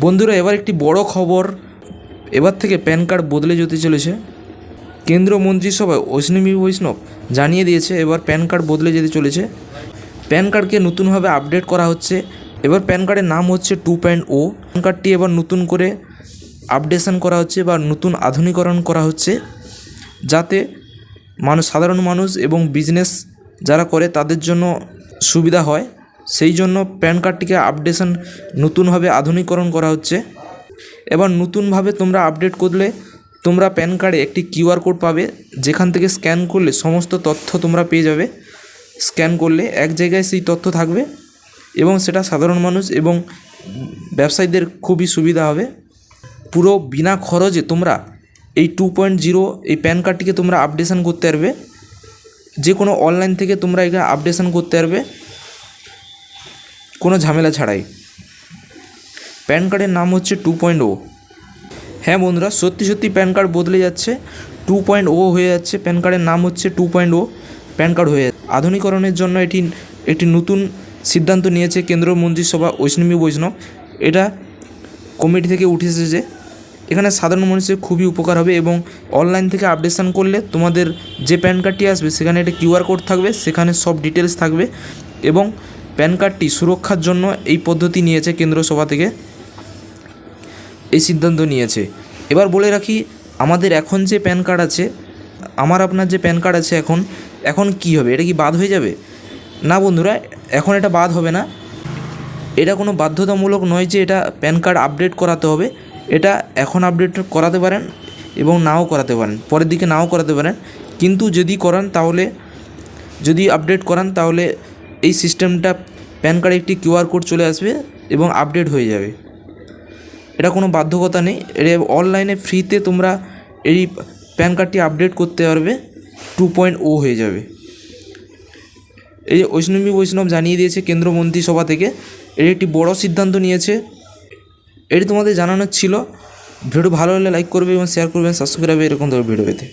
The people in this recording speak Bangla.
বন্ধুরা, এবার একটি বড় খবর। এবার থেকে প্যান কার্ড বদলে যেতে চলেছে। কেন্দ্রীয় মন্ত্রিসভায় অশ্বিনী বৈষ্ণব জানিয়ে দিয়েছে, এবার প্যান কার্ড বদলে যেতে চলেছে। প্যান কার্ডকে নতুনভাবে আপডেট করা হচ্ছে। এবার প্যান কার্ডের নাম হচ্ছে টু পয়েন্ট ও। প্যান কার্ডটি এবার নতুন করে আপডেশন করা হচ্ছে বা নতুন আধুনিকরণ করা হচ্ছে। যাতে মানুষ, সাধারণ মানুষ এবং বিজনেস যারা করে, তাদের জন্য সুবিধা হয়। সেই জন্য প্যান কার্ডটিকে আপডেশন নতুনভাবে আধুনিকরণ করা হচ্ছে। এবার নতুনভাবে তোমরা আপডেট করলে তোমরা প্যান কার্ডে একটি কিউআর কোড পাবে, যেখান থেকে স্ক্যান করলে সমস্ত তথ্য তোমরা পেয়ে যাবে। স্ক্যান করলে এক জায়গায় সেই তথ্য থাকবে এবং সেটা সাধারণ মানুষ এবং ব্যবসায়ীদের খুবই সুবিধা হবে। পুরো বিনা খরচে তোমরা এই টু পয়েন্ট জিরো এই প্যান কার্ডটিকে তোমরা আপডেশন করতে পারবে। যে কোনো অনলাইন থেকে তোমরা এটা আপডেশন করতে পারবে। কোনো ঝামেলা ছাড়াই। প্যান কার্ডের নাম হচ্ছে টু পয়েন্ট ও। হ্যাঁ বন্ধুরা, সত্যি সত্যি প্যান কার্ড বদলে যাচ্ছে। টু পয়েন্ট ও হয়ে যাচ্ছে। প্যান কার্ডের নাম হচ্ছে two point O. PAN card হয়ে যাচ্ছে। আধুনিকরণের জন্য এটি, একটি নতুন সিদ্ধান্ত নিয়েছে কেন্দ্রীয় মন্ত্রিসভা ঐষ্ণবী বৈষ্ণব। এটা কমিটি থেকে উঠে এসেছে। এখানে সাধারণ মানুষের খুবই উপকার হবে এবং অনলাইন থেকে আপডেশন করলে তোমাদের যে প্যান কার্ডটি আসবে, সেখানে একটা কিউআর কোড থাকবে, সেখানে সব ডিটেলস থাকবে এবং প্যান কার্ডটি সুরক্ষার জন্য এই পদ্ধতি নিয়েছে কেন্দ্র সভা থেকে। এই সিদ্ধান্ত নিয়েছে। এবার বলে রাখি, আমাদের এখন যে প্যান কার্ড আছে, আমার আপনার যে প্যান কার্ড আছে এখন এখন কি হবে? এটা কি বাদ হয়ে যাবে? না বন্ধুরা, এখন এটা বাদ হবে না। এটা কোনো বাধ্যতামূলক নয় যে এটা প্যান কার্ড আপডেট করাতে হবে। এটা এখন আপডেট করাতে পারেন এবং নাও করাতে পারেন। পরের দিকে নাও করাতে পারেন। কিন্তু যদি করান তাহলে, যদি আপডেট করান তাহলে এই সিস্টেমটা প্যান কার্ডে একটি কিউআর কোড চলে আসবে এবং আপডেট হয়ে যাবে। এটা কোনো বাধ্যকতা নেই। এটা অনলাইনে ফ্রিতে তোমরা এই প্যান কার্ডটি আপডেট করতে পারবে। টু পয়েন্ট ও হয়ে যাবে। এই যে বৈষ্ণবী বৈষ্ণব জানিয়ে দিয়েছে কেন্দ্র মন্ত্রিসভা থেকে এর একটি বড় সিদ্ধান্ত নিয়েছে। এটি তোমাদের জানানোর ছিল। ভিডিও ভালো হলে লাইক করবে এবং শেয়ার করবেন সাবস্ক্রাইব এরকম ধরনের ভিডিও পেতে।